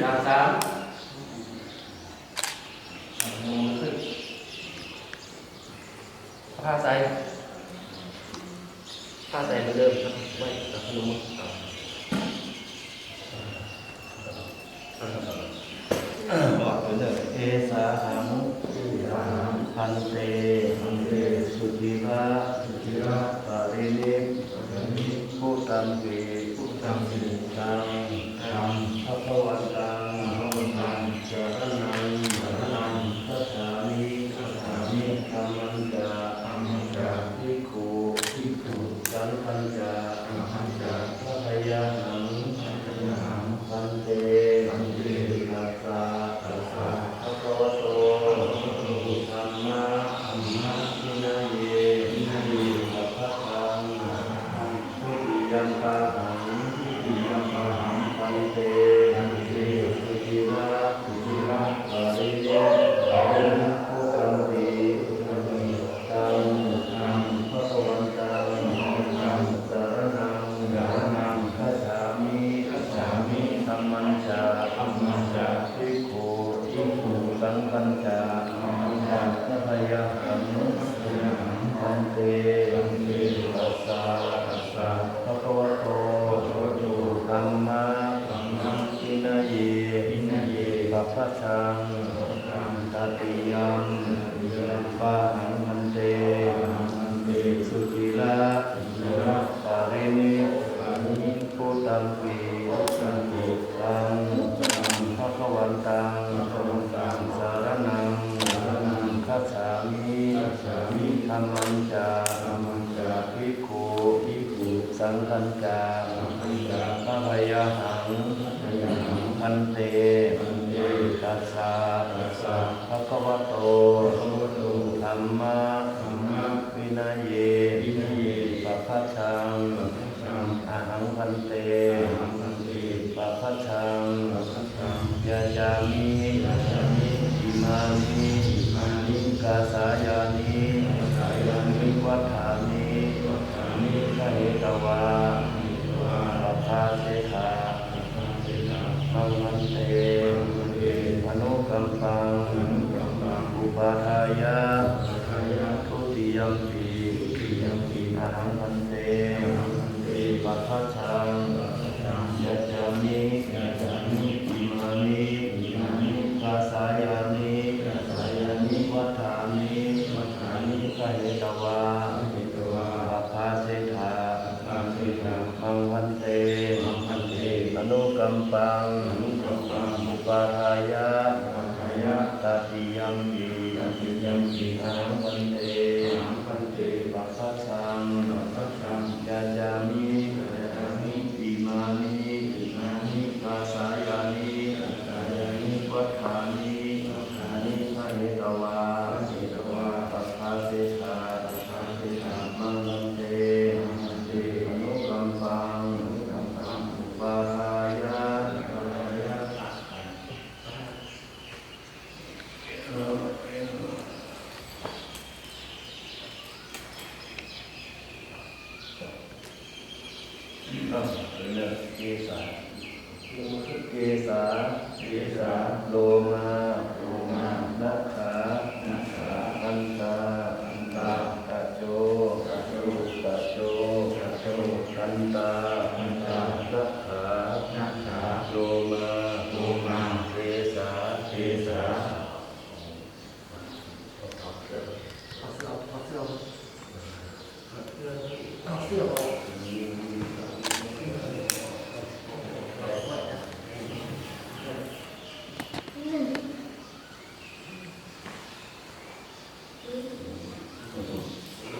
หลักสามงงขึ้นผ้าใส่ผ้าใส่เหมือนเดิมครับไม่ตัดขนมบอกเหมือนเดิมเอสาหามุพันเตพันเตสุธีระสุธีวะปาริณิพุตัมปีพุตังปีตัง พระพวันตัง สังปัญจาพระพยาหังพันเตตัสสะภะคะวะโตธัมมะอินาเยปัพพะชังตติยังปาหั คัจฉามิธรรมัญจาภิกขุสังฆัญจาพระพยาหังพันเตตัสสะภะคะวะโตธัมมะวินัยเยปัพพะชังอาหังพันเตปัพพะชังยาจามิอิมา นิกานิสายานิวัฏานิวัฏฐานิขเหตวาปัพพาเสถามังมันเตอนุกัมปังอุปาทายะทุติยมปีอาหังพันเตปัพพะชัง พันเตอนุกัมปังอุปาทายะตติยัมปีอาหังพันเตปัพพะชังยะจามิอิมานิกาสายานิวิวัฏฐานิขเหตวาปัพพาเสถามังพันเตอนุกัมปังอุปาทายะ อะเลือกเกษาเกษาเกษาโลมาโลมานักขานักขาอันตาอันตาตะโจตะโจตะโจตะโจกันตาอันตานักขานักขาโลมาโลมาเกษาเกษา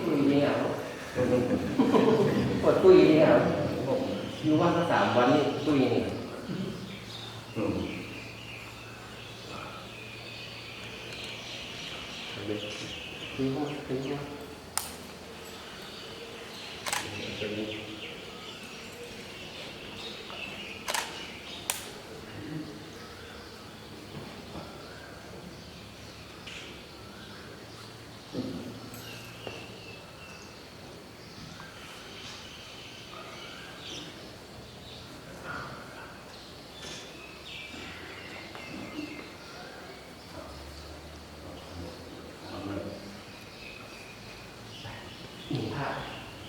ตุ้ยเนี่ยปวด ตุ้ยเนี่ยอยู่ว่านมาสามวันนี่ตุ้ยนี่อืมตุ้ยว่าตุ้ยว่า